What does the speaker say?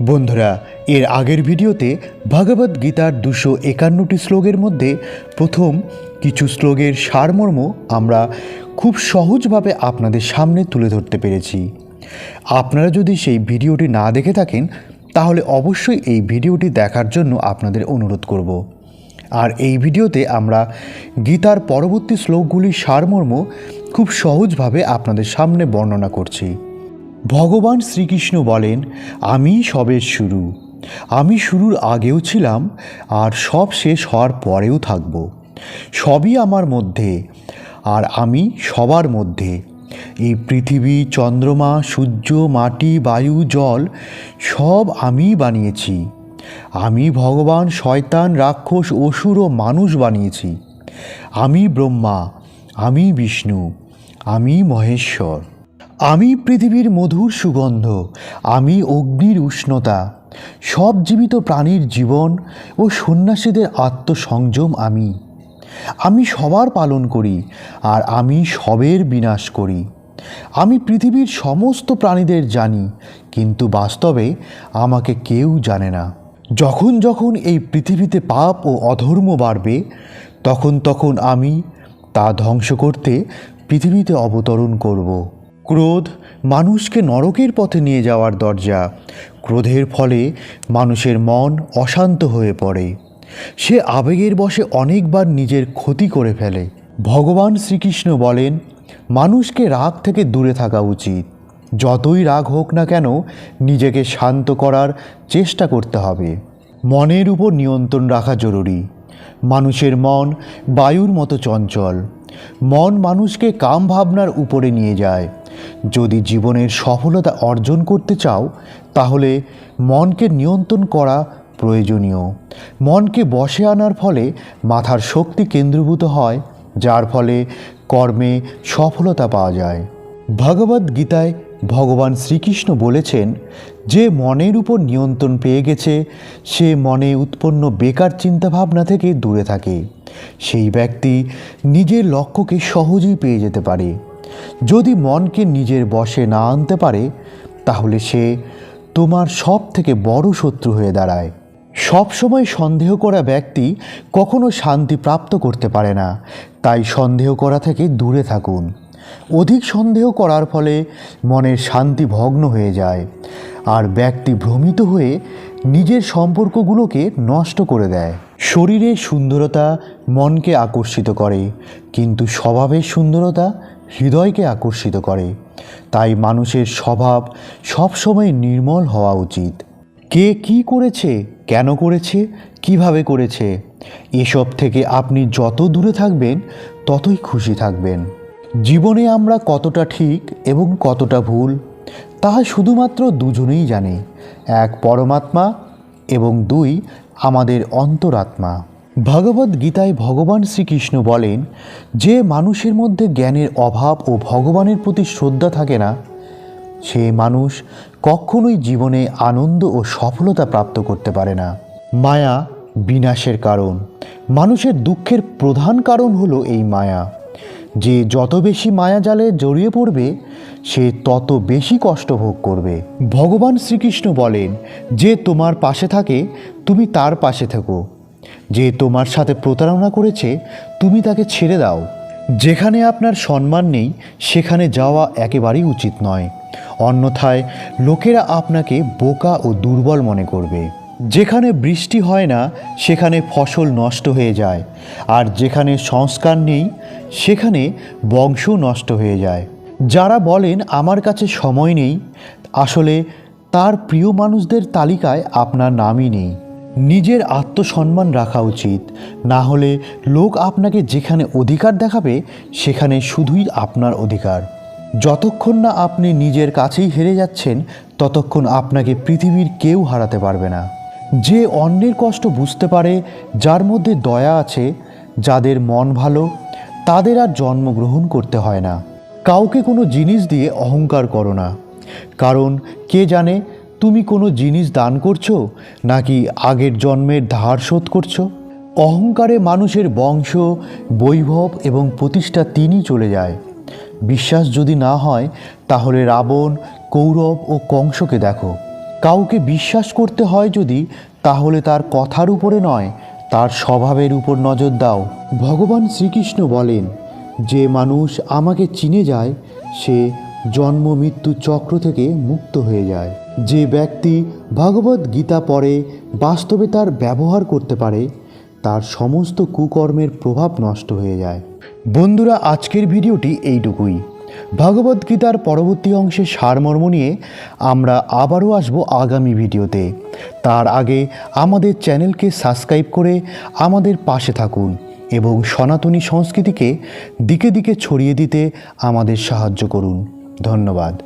বন্ধুরা, এর আগের ভিডিওতে ভগবদ গীতার দুশো একান্নটি শ্লোকের মধ্যে প্রথম কিছু শ্লোকের সারমর্ম আমরা খুব সহজভাবে আপনাদের সামনে তুলে ধরতে পেরেছি। আপনারা যদি সেই ভিডিওটি না দেখে থাকেন, তাহলে অবশ্যই এই ভিডিওটি দেখার জন্য আপনাদের অনুরোধ করব। আর এই ভিডিওতে আমরা গীতার পরবর্তী শ্লোকগুলির সারমর্ম খুব সহজভাবে আপনাদের সামনে বর্ণনা করছি। ভগবান শ্রীকৃষ্ণ বলেন, আমি সবের শুরু। আমি শুরুর আগেও ছিলাম, আর সব শেষ হওয়ার পরেও থাকব। সবই আমার মধ্যে, আর আমি সবার মধ্যে। এই পৃথিবী, চন্দ্রমা, সূর্য, মাটি, বায়ু, জল, সব আমিই বানিয়েছি। আমি ভগবান, শয়তান, রাক্ষস, অসুর ও মানুষ বানিয়েছি। আমি ব্রহ্মা, আমি বিষ্ণু, আমি মহেশ্বর। আমি পৃথিবীর মধুর সুগন্ধ, আমি অগ্নির উষ্ণতা, সব জীবিত প্রাণীর জীবন ও সন্ন্যাসীদের আত্মসংযম আমি। আমি সবার পালন করি আর আমি সবের বিনাশ করি। আমি পৃথিবীর সমস্ত প্রাণীদের জানি, কিন্তু বাস্তবে আমাকে কেউ জানে না। যখন যখন এই পৃথিবীতে পাপ ও অধর্ম বাড়বে, তখন তখন আমি তা ধ্বংস করতে পৃথিবীতে অবতরণ করব। ক্রোধ মানুষকে নরকের পথে নিয়ে যাওয়ার দরজা। ক্রোধের ফলে মানুষের মন অশান্ত হয়ে পড়ে। সে আবেগের বশে অনেকবার নিজের ক্ষতি করে ফেলে। ভগবান শ্রীকৃষ্ণ বলেন, মানুষকে রাগ থেকে দূরে থাকা উচিত। যতই রাগ হোক না কেন, নিজেকে শান্ত করার চেষ্টা করতে হবে। মনের উপর নিয়ন্ত্রণ রাখা জরুরি। মানুষের মন বায়ুর মতো চঞ্চল। মন মানুষকে কাম ভাবনার উপরে নিয়ে যায়। যদি জীবনের সফলতা অর্জন করতে চাও, তাহলে মনকে নিয়ন্ত্রণ করা প্রয়োজনীয়। মনকে বসে আনার ফলে মাথার শক্তি কেন্দ্রীভূত হয়, যার ফলে কর্মে সফলতা পাওয়া যায়। ভগবদ্ গীতায় ভগবান শ্রীকৃষ্ণ বলেছেন, যে মনের উপর নিয়ন্ত্রণ পেয়ে গেছে, সে মনে উৎপন্ন বেকার চিন্তাভাবনা থেকে দূরে থাকে। সেই ব্যক্তি নিজের লক্ষ্যকে সহজেই পেয়ে যেতে পারে। যদি মনকে নিজের বশে না আনতে পারে, তাহলে সে তোমার সব থেকে বড় শত্রু হয়ে দাঁড়ায়। সবসময় সন্দেহ করা ব্যক্তি কখনো শান্তি প্রাপ্ত করতে পারে না। তাই সন্দেহ করা থেকে দূরে থাকুন। অধিক সন্দেহ করার ফলে মনের শান্তি ভগ্ন হয়ে যায়। আর ব্যক্তি ভ্রমিত হয়ে নিজের সম্পর্কগুলোকে নষ্ট করে দেয়। শরীরের সুন্দরতা মনকে আকর্ষিত করে, কিন্তু স্বভাবের সুন্দরতা হৃদয়কে আকর্ষিত করে। তাই মানুষের স্বভাব সবসময় নির্মল হওয়া উচিত। কে কি করেছে, কেন করেছে, কীভাবে করেছে, এসব থেকে আপনি যত দূরে থাকবেন, ততই খুশি থাকবেন। জীবনে আমরা কতটা ঠিক এবং কতটা ভুল তাহা শুধুমাত্র দুজনেই জানে। এক পরমাত্মা এবং দুই আমাদের অন্তরাত্মা। ভগবদ গীতায় ভগবান শ্রীকৃষ্ণ বলেন, যে মানুষের মধ্যে জ্ঞানের অভাব ও ভগবানের প্রতি শ্রদ্ধা থাকে না, সে মানুষ কখনোই জীবনে আনন্দ ও সফলতা প্রাপ্ত করতে পারে না। মায়া বিনাশের কারণ। মানুষের দুঃখের প্রধান কারণ হলো এই মায়া। যে যত বেশি মায়া জালে জড়িয়ে পড়বে, সে তত বেশি কষ্ট ভোগ করবে। ভগবান শ্রীকৃষ্ণ বলেন, যে তোমার পাশে থাকে, তুমি তার পাশে থেকো। যে তোমার সাথে প্রতারণা করেছে, তুমি তাকে ছেড়ে দাও। যেখানে আপনার সম্মান নেই, সেখানে যাওয়া একেবারেই উচিত নয়। অন্যথায়, লোকেরা আপনাকে বোকা ও দুর্বল মনে করবে। যেখানে বৃষ্টি হয় না, সেখানে ফসল নষ্ট হয়ে যায়। আর যেখানে সংস্কার নেই, সেখানে বংশ নষ্ট হয়ে যায়। যারা বলেন, আমার কাছে সময় নেই, আসলে তার প্রিয় মানুষদের তালিকায় আপনার নামই নেই। নিজের আত্মসম্মান রাখা উচিত। না হলে লোক আপনাকে যেখানে অধিকার দেখাবে, সেখানে শুধুই আপনার অধিকার। যতক্ষণ না আপনি নিজের কাছেই হেরে যাচ্ছেন, ততক্ষণ আপনাকে পৃথিবীর কেউ হারাতে পারবে না। যে অন্যের কষ্ট বুঝতে পারে, যার মধ্যে দয়া আছে, যাদের মন ভালো, তাদের আর জন্মগ্রহণ করতে হয় না। কাউকে কোনো জিনিস দিয়ে অহংকার করো না। কারণ কে জানে তুমি কোনো জিনিস দান করছ নাকি আগের জন্মের ধার শোধ করছ? অহংকারে মানুষের বংশ, বৈভব এবং প্রতিষ্ঠা তিনই চলে যায়। বিশ্বাস যদি না হয়, তাহলে রাবণ, কৌরব ও কংসকে দেখো। কাউকে বিশ্বাস করতে হয় যদি, তাহলে তার কথার উপরে নয়, তার স্বভাবের উপর নজর দাও। ভগবান শ্রীকৃষ্ণ বলেন, যে মানুষ আমাকে চিনে যায়, সে জন্ম মৃত্যু চক্র থেকে মুক্ত হয়ে যায়। যে ব্যক্তি ভগবত গীতা পড়ে, বাস্তবে তার ব্যবহার করতে পারে, তার সমস্ত কুকর্মের প্রভাব নষ্ট হয়ে যায়। বন্ধুরা, আজকের ভিডিওটি এইটুকুই। ভগবত গীতার পরবর্তী অংশে সারমর্ম নিয়ে আমরা আবারও আসব আগামী ভিডিওতে। তার আগে আমাদের চ্যানেলকে সাবস্ক্রাইব করে আমাদের পাশে থাকুন এবং সনাতনী সংস্কৃতিকে দিকে দিকে ছড়িয়ে দিতে আমাদের সাহায্য করুন। ধন্যবাদ।